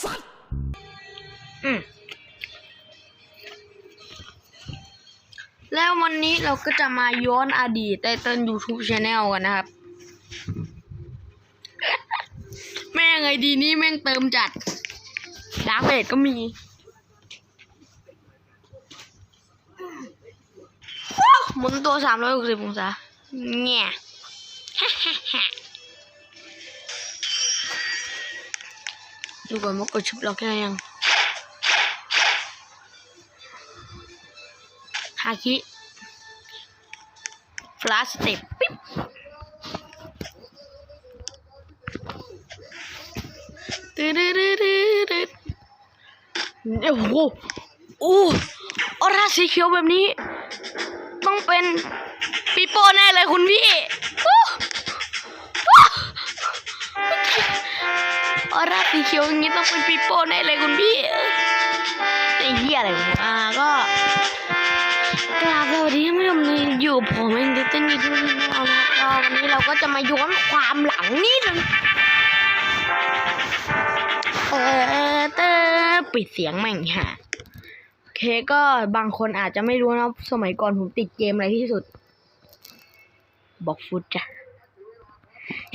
สัตว์อืมแล้ววันนี้เราก็จะมาย้อนอดีตไตเติ้ล YouTube Channel กันนะครับ แม่งไอดีนี้แม่งเติมจัดดาร์กเบดก็มีหมุนตัวสามร้อยหกสิบองศาแง่ ดูก่อนว่ากดชุบล็อกได้ยังฮาคิฟลาสเต็ปปิ๊บตึ๊ดตึ๊ดตึ๊ดโอ้โหโอ้ออร่าสีเขียวแบบนี้ ต้องเป็นปีโป้แน่เลยคุณพี่ ออร่าสีเขียวอย่างนี้ต้องเป็นปีโป้แน่เลยคุณพี่ไอ้เหี้ยอะไรวะอ่าก็กราบสวัสดีท่านผู้ชมอยู่ผมเองดิจิตอลยูทูบเราก็วันนี้เราก็จะมาย้อนความหลังนิดนึงเออเตอปิดเสียงแม่งฮะโอเคก็บางคนอาจจะไม่รู้นะสมัยก่อนผมติดเกมอะไรที่สุดบอกฟุตจ้ะ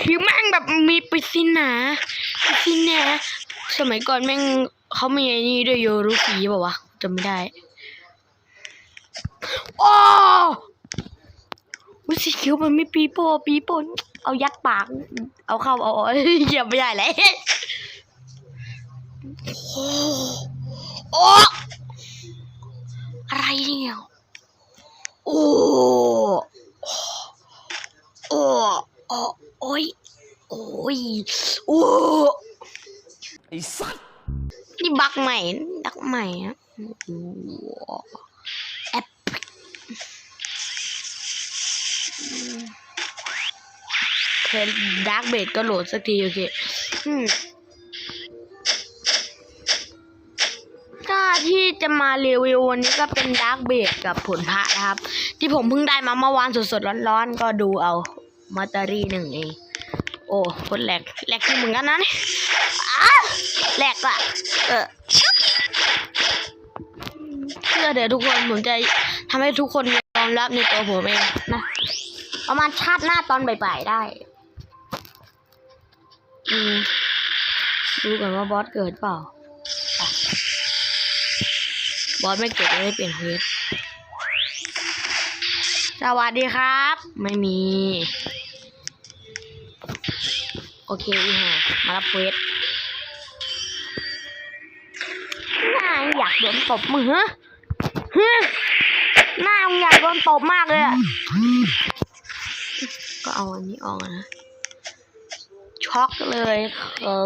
คือแม่งแบบมีปริศนา ปริศนาสมัยก่อนแม่งเขามีไอ้นี่ด้วยโยรุฟีเปล่าวะจำไม่ได้โอ้วิสีเขียวมันไม่ปีโป้ปีโป้เอายัดปาก เอาเข้าเอาเอาเหยียบไม่ได้เลยโอ้โอ้อะไรเนี่ยโอ้โอ้โอ้โอ้ย โอ้ยโอ้ไอ้สัตว์นี่บักใหม่บักใหม่อะโอ้โหแอปเคดาร์กเบดก็โหลดสักทีโอเคอืมก็ที่จะมารีวิววันนี้ก็เป็นดาร์กเบดกับผลพระนะครับ ที่ผมเพิ่งได้มาเมื่อวานสดๆร้อนๆ ก็ดูเอามาตารี่หนึ่งเองโอ้คนแหลกแหลกที่เหมือนกันนะนี่ยอ้าแหลกอะเออเชื่อเดี๋ยวทุกคนผมจะทำให้ทุกคนยอมรับในตัวผมเองนะ ประมาณชาติหน้าตอนบ่ายๆได้ อืมดูก่อนว่าบอสเกิดเปล่า บอสไม่เกิดจะได้เปลี่ยนเควสสวัสดีครับ ไม่มี อเคอีห่ามารับเวสน่าอยากโดนตบมือฮะฮะน้ามึงอยากโดนตบมากเลยอะก็เอาอันนี้ออกนะช็อกเลย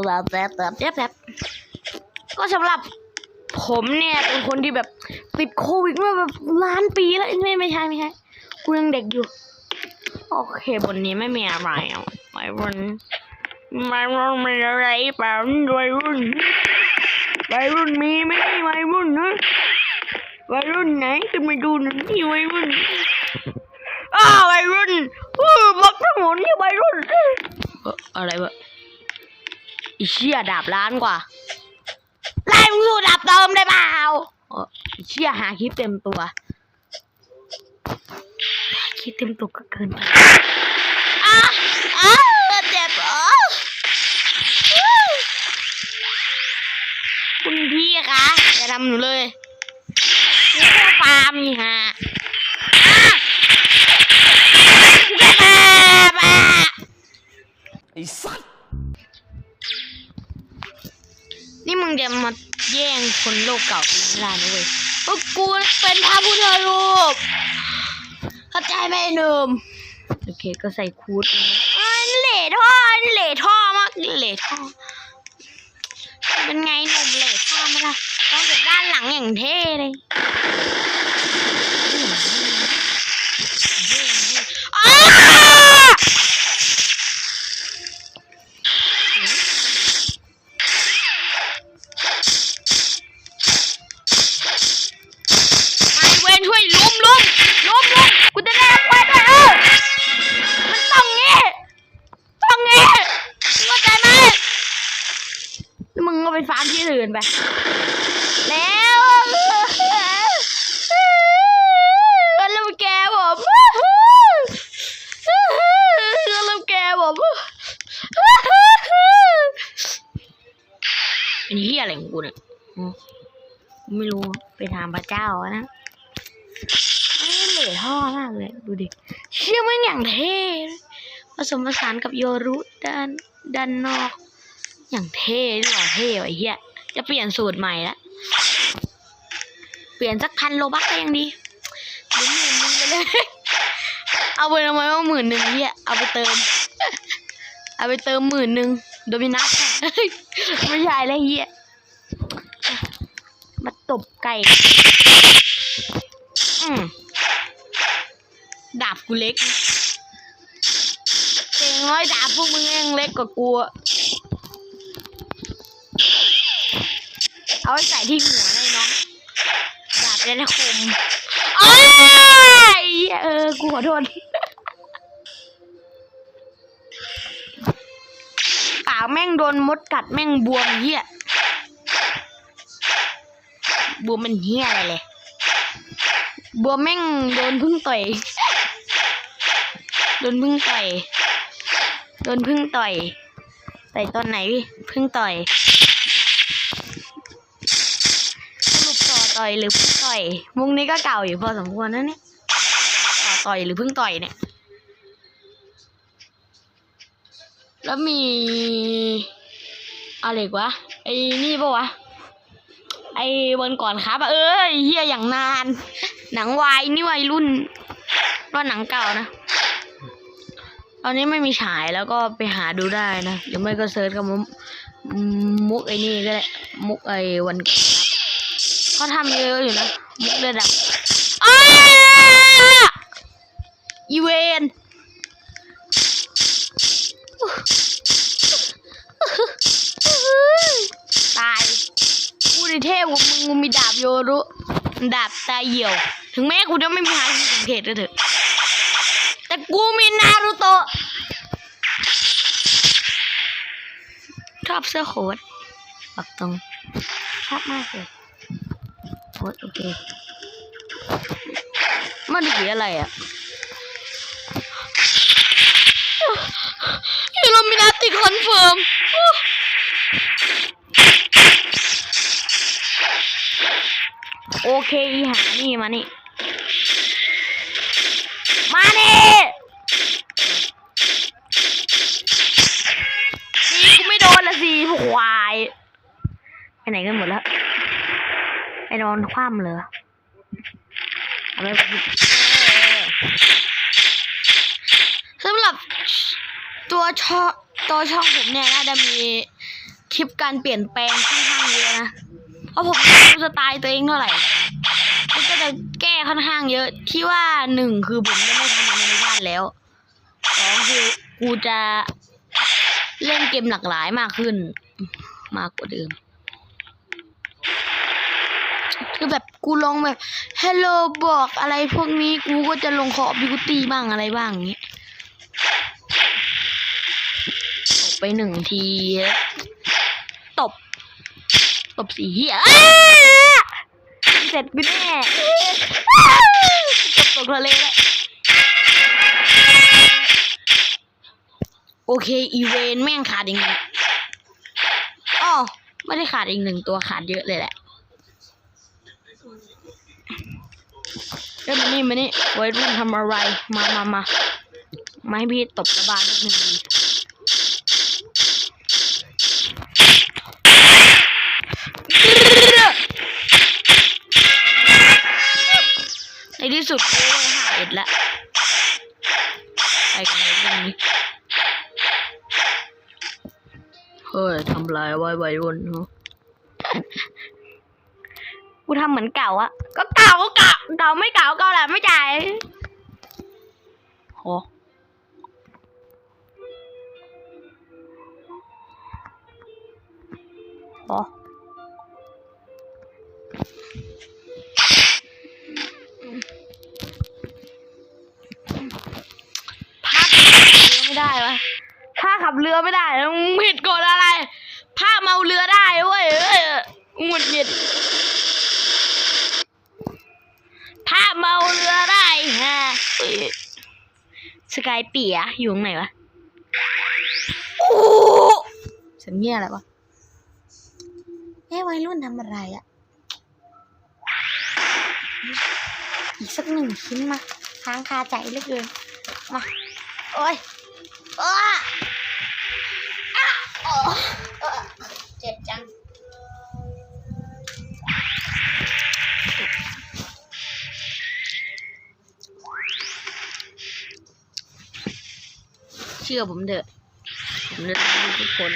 แบบแบบแบบแบบแบบก็สำหรับผมเนี่ยเป็นคนที่แบบติดโควิดมาแบบล้านปีแล้วไม่ไม่ใช่ไม่ใช่กูยังเด็กอยู่ โอเคบนนี้ไม่มีอะไรอะไม่บน ม่รุ่นไม่อะไรเปล่าวัยรุ่นวัยรุ่นมีไหมวัยรุ่นนะวัยรุ่นไหนจะมาดูหนอยนี่วัยรุ่นอ้าววัยรุ่นเออบักทั้งหมดนี่วัยรุ่นเอ้ออะไรวะอีเชี่ยดาบล้านกว่าไล่มึงสู้ดาบเติมได้เปล่าเอออีเชี่ยหาคลิปเต็มตัวหาคลิปเต็มตัวก็เกินไปอ้าอ้าเคุณพี่คะอย่าทำหนูเลยนี่แค่ฟาร์มนี่ฮะอ่าร์มอะไอ้สัตว์นี่มึงจะมาแย่งคนโลกเก่าไปไม่ได้นะเว้ยก็กูเป็นพระพุทธรูปเข้าใจไหมหนุ่มโอเคก็ใส่คูดอันเหล่ท่ออันเหล่ท่อมากเหล่ท่อเป็นไงหนุ่มเหล่ ท่อมาละต้องจากด้านหลังอย่างเท่เลย ผสานกับโยรุด้านด้านนอก อย่างเท่หล่อเท่ไอ้เฮียจะเปลี่ยนสูตรใหม่ละเปลี่ยนสักพันโลบักก็ยังดีหรือหมื่นหนึงไปเลย เอาไปทำไมว่าหมื่นหนึ่งเฮียเอาไปเติม เอาไปเติมหมื่นหนึ่งโดมินัสไม่ใช่แล้วเฮียมาตบไก่ดาบกูเล็กนะ เก่งน้อยดาบพวกมึงยังเล็กกว่ากูเอาไว้ใส่ที่หัวเลยน้องดาบจะได้คมโอ้ยเออกูขอโทษปากแม่งโดนมดกัดแม่งบวมเหี้ยบวมมันเหี้ยอะไรเลยบวมแม่งโดนพึ่งต่อย โดนพึ่งต่อย โดนพึ่งต่อยต่อยตอนไหนพี่พึ่งต่อยสรุปต่อต่อยหรือพึ่งต่อย มุงนี้ก็เก่าอยู่พอสมควรนะเนี่ยต่อต่อยหรือพึ่งต่อยเนี่ย แล้วมีอะไรวะไอ้นี่ปะวะไอ้วันก่อนครับเอ้ยเฮียอย่างนาน หนังวายนี่วัยรุ่นว่าหนังเก่านะ อนนี้ไม่มีฉายแล้วก็ไปหาดูได้นะหรือไม่ก็เซิร์ชคำว่ามุกไอ้นี่ก็ได้มุกไอ้วันกเขาทำเยอะอยู่นะ มุกระดับอ้าอีเวนตายกูในเทพกว่ามึงกูมีดาบโยรุดาบตาเหี่ยว ถึงแม้กูจะไม่มีหางสังเกตก็เถอะ แต่กูมีนารูโตะชอบเสื้อโค้ทปักตรงชอบมากเลยโค้ทโอเค มันดีอะไรอะอิลูมินาติคอนเฟิร์มโอเคอีหานี่มานี่ มานี่นี่กูไม่โดนละสิพวกควาย ไปไหนกันหมดแล้ว ไปนอนคว่ำเลยเอาไปสำหรับตัวช่องตัวช่องผมเนี่ยน่าจะมีคลิปการเปลี่ยนแปลงค่อนข้างเยอะนะ เพราะผมไม่รู้สไตล์ตัวเองเท่าไหร่ จะแก้ค่อนข้างเยอะที่ว่าหนึ่งคือผมจะไม่ทำอนิเมชันแล้วสองคือกูจะเล่นเกมหลากหลายมากขึ้น มากกว่าเดิมคือแบบกูลงแบบ Hello บอกอะไรพวกนี้กูก็จะลงขอบิวตี้บ้างอะไรบ้างอย่างเงี้ยตบไปหนึ่งที ตบ ตบสีเหี้ยอ้า เสร็จกูแน่ตบตกทะเลแล้วโอเค อีเวนแม่งขาดอีกหนึ่งอ๋อไม่ได้ขาดอีกหนึ่งตัวขาดเยอะเลยแหละเอ้ยมานี่มานี่วัยรุ่นทำอะไร มามามามาให้พี่ตบกระบาลนิดหนึ่ง ที่สุดกูก็หาเอ็ดละไปกันเลยเรื่องนี้เฮ้ยทำลายไว้ไว้รุ่นเนาะกูทำเหมือนเก่าอะก็เก่าก็เก่าเก่าไม่เก่าเก่าแหละไม่จ่ายโหโหภาคขับเรือ เรือไม่ได้มึงผิดกฎอะไร ภาคเมาเรือได้เว้ยหงุดหงิดถ้าเมาเรือได้ฮะสกายเปียอยู่ตรงไหนวะโอ้เสียงเงี้ยอะไรวะเอ้วัยรุ่นทำอะไรอะอีกสักหนึ่งชิ้นมาค้างคาใจเหลือเกินมา โอ้ยอ้ยอะโอ้ เจ็บจังเชื่อผมเถอะ ผมจะทำให้ทุกคน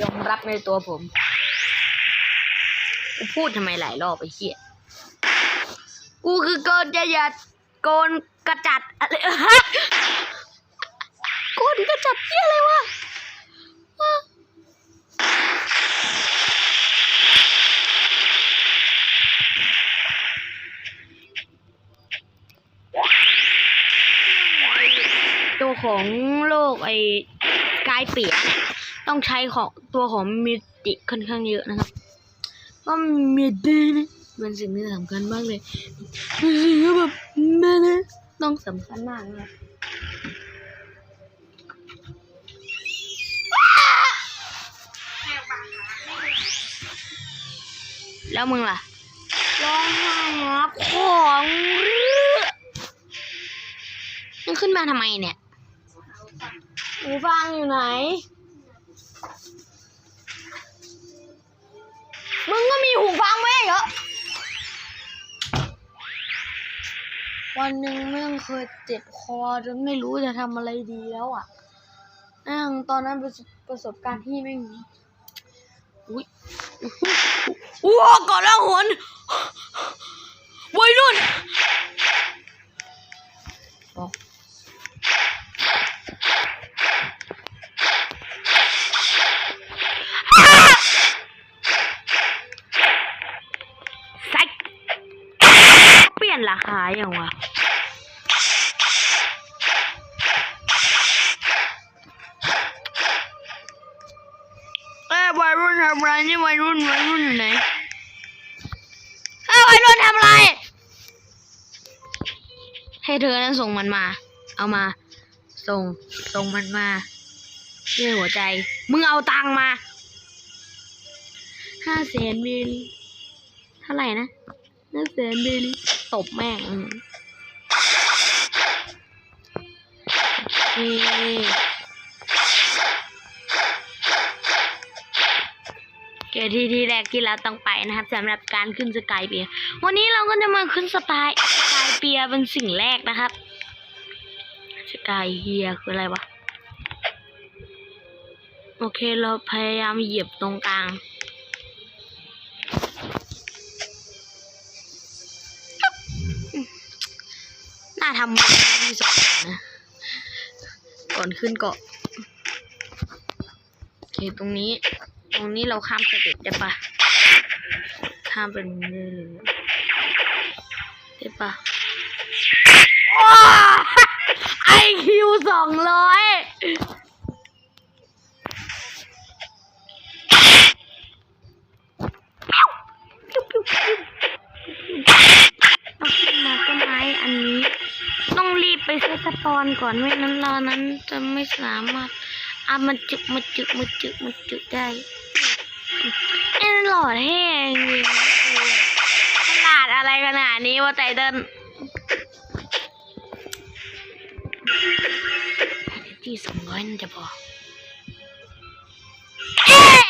ยอมรับในตัวผม กูพูดทำไมหลายรอบไอ้เหี้ย กูคือโกนจะหยัดโกนกระจัดอะไรฮะโกนกระจัดเหี้ยอะไรวะฮะตัวของโล กไกายเปียเนี่ยต้องใช้ของตัวของมิติค่อนข้างเยอะนะครับก็มีดีนะเป็นสิ่งที่สำคัญมากเลยเป็นสิ่งที่แบบแม่นะต้องสำคัญมากนะแล้วมึงล่ะร้องไห้ครับของมึงขึ้นมาทำไมเนี่ย หูฟังอยู่ไหน มึงก็มีหูฟังไหมเหรอ วันหนึ่งแม่งเคยเจ็บคอจนไม่รู้จะทำอะไรดีแล้วอะแม่งตอนนั้นประสบประสบการณ์ที่แม่งอุ้ยว้าก่อนแล้วหนวัยรุ่น ราคาอย่างวะเอ้ยวัยรุ่นทำอะไรนี่วัยรุ่นวัยรุ่นอยู่ไหนเอ้ยวัยรุ่นทำอะไร ให้เธอนั้นส่งมันมา เอามา ส่ง ส่งมันมาด้วยหัวใจ มึงเอาตังค์มาห้าแสนบิลเท่าไหร่นะห้าแสนบิล ตบแม่งอืมโอเกที่ที่แรกที่เราต้องไปนะครับสำหรับการขึ้นสกายเปีย วันนี้เราก็จะมาขึ้นสปายสกายเปียเป็นสิ่งแรกนะครับ สกายเฮียคืออะไรวะ โอเคเราพยายามเหยียบตรงกลางาทำที่สองนะก่อนขึ้นเกาะโอเคตรงนี้ ตรงนี้เราข้ามสเต็ปได้ปะข้ามเป็นนี้เลยได้ปะไอคิวสองร้อย สปอนก่อนไม่นั้นเรานั้นจะไม่สามารถอะมันจุกมันจุกมันจุกมันจุกได้เอ็นหลอเท่จริงขนาดอะไรขนาดนี้ว่าไตเติ้ลที่สองร้อยน่าจะพอ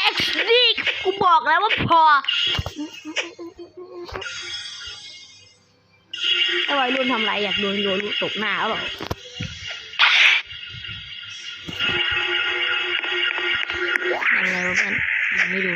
เอ็กซ์ดีกูบอกแล้วว่าพอไอ้วัยรุ่นทำไรอยากโดนโยนตกหน้าหรือเปล่า กันยังไม่ดู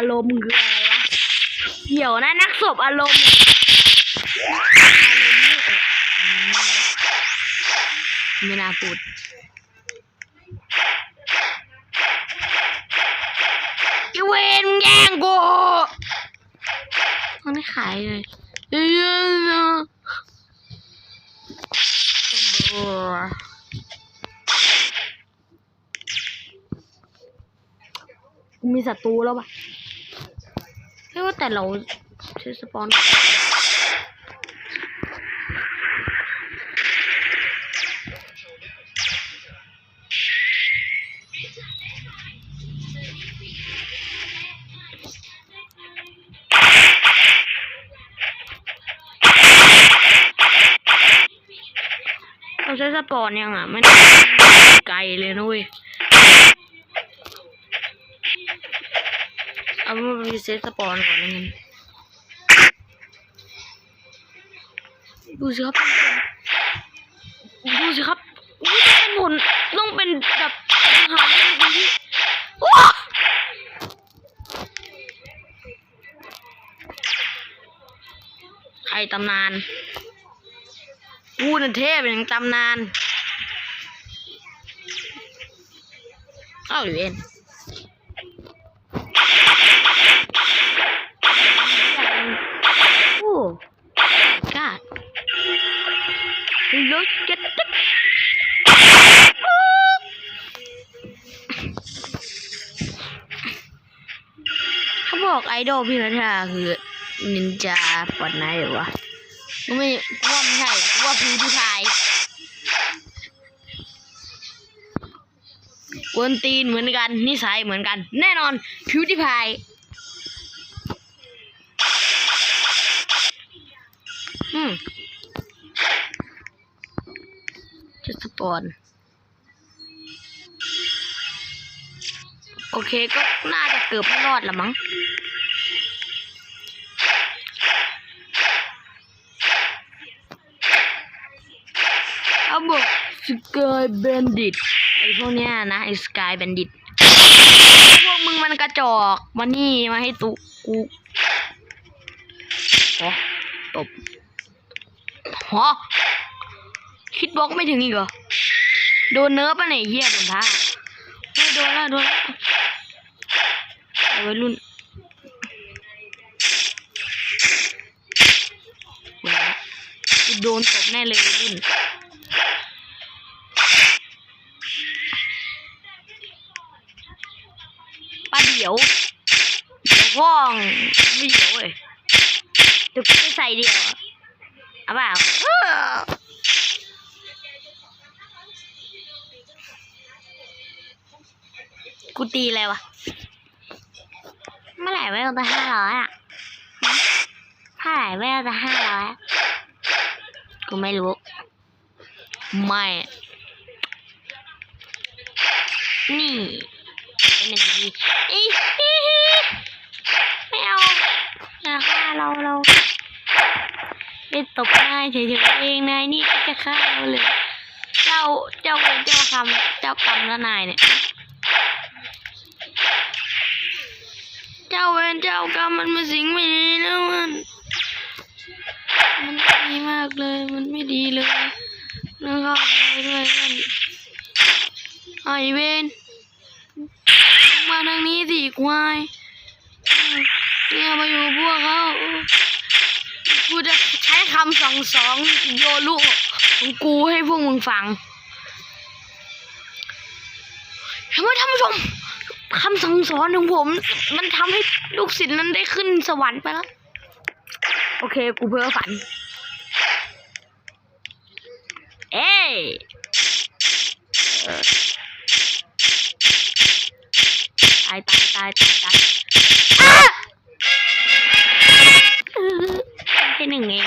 ารมณ์คืออะไรวะเดี๋ยวนะนักศพอารมณ์ไม่น่าพูดไอเวนมึงแย่งกูมันไม่ขายเลยเอ้ยนะกูมีศัตรูแล้วปะ เฮ้ว่าแต่เราใช้สปอนเราใช้สปอนยังอะ ไม่ได้ไกลเลยนะเว้ย เอามารีเซ็ตสปอนก่อนนะงั้นดูสิครับดูสิครับอุ๊ยถนนต้องเป็นแบบหาคนที่ว้ใครตำนานกูน่ะเทพอย่างตำนานเอ้าอยู่เอง ดอลพี่นัทธาคือนินจาฟอร์ไนท์หรอวะกูไม่กูว่าไม่ใช่กูว่าพิวที่พายกวนตีนเหมือนกัน นิสัยเหมือนกัน แน่นอนพิวที่พายอืมจะสปอนโอเคก็น่าจะเกือบไม่รอดละมั้ง เอา บอกสกายแบนดิตไอพวกเนี้ยนะไอสกายแบนดิตพวกมึงมันกระจอกมานี่มาให้ตุกูโอตบฮะคิดบล็อกไม่ถึงอีกเหรอ โดนเนิร์ฟปะเนี่ยเฮียโดนท้าโดนแล้วโดนแล้วเอาไว้รุ่นโดนตบแน่เลยวัยรุ่น ยวเดี๋ยวพ่องไม่เดี๋ยวเว้ยเดี๋ยวกูจะใส่เดียวอะเอาเปล่ากูตีอะไรวะเมื่อไหร่เวลจะห้าร้อยอะเมื่อไหร่เวลจะห้าร้อยกูไม่รู้ ไม่ นี่ เป็นหนึ่งทีอีไม่เอาอย่าฆ่าเราเราไปตบนายเฉยๆเองนายนี่จะฆ่าเราเลยเจ้าเจ้าเวรเจ้าคำเจ้ากรรมและนายเนี่ย เจ้าเวรเจ้ากรรมมันเป็นสิ่งไม่ดีนะมันมันไม่ดีมากเลยมันไม่ดีเลยแล้วก็ไปด้วยกันไอเวน ทางนี้สิควายเนี่ยมาอยู่พวกเขากูจะใช้คำสองสองโยลุของกูให้พวกมึงฟังทำไมท่านผู้ชมคำสั่งสอนของผม มันทำให้ลูกศิษย์นั้นได้ขึ้นสวรรค์ไปแล้ว โอเค กูเพ้อฝัน เอ้อตายตายตายตายตายอ้าเอแค่หนึ่งเอง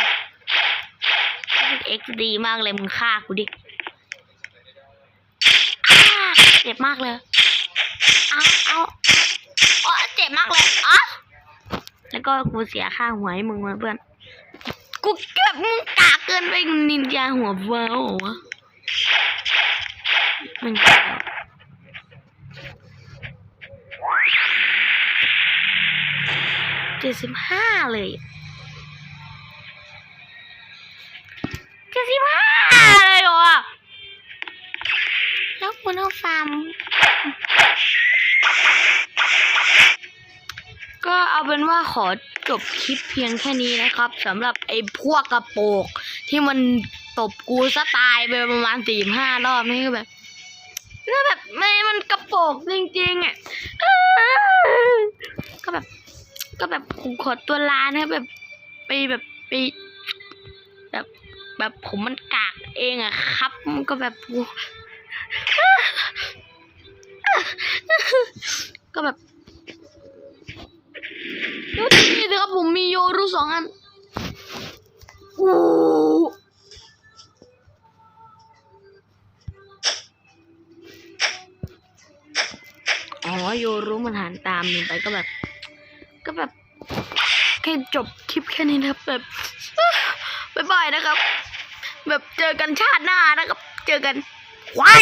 เอ็กซ์ดีมากเลยมึงฆ่ากูดิเจ็บมากเลยเอาเอาอ๋อเจ็บมากเลยอ๋อแล้วก็กูเสียค่าหัวให้มึงมาเพื่อน กูเก็บมึงกากเกินไปนินจาหัวเฟ้าวะมันเกี่ยว เจ็ดสิบห้าเลยเจ็ดสิบห้าเลยเหรอ แล้วคุณเอาฟาร์ม ก็เอาเป็นว่าขอจบคลิปเพียงแค่นี้นะครับสำหรับไอ้พวกกระโปก ที่มันตบกูซะตายไปประมาณสี่ห้ารอบนี่ก็แบบแล้วแบบไม่มันกระโปกจริงๆอะก็แบบ ก็แบบผมขอตัวลานะแบบไปแบบไปแบบแบบผมมันกากเองอะครับ มันก็แบบก็แบบแล้วนี่สิครับผมมีโยรุสองอันอู้อ๋อโยรุมันหันตามมันไปก็แบบ แค่จบคลิปแค่นี้นะครับแบบบ๊ายบายนะครับ แบบเจอกันชาติหน้านะครับ เจอกันว้าย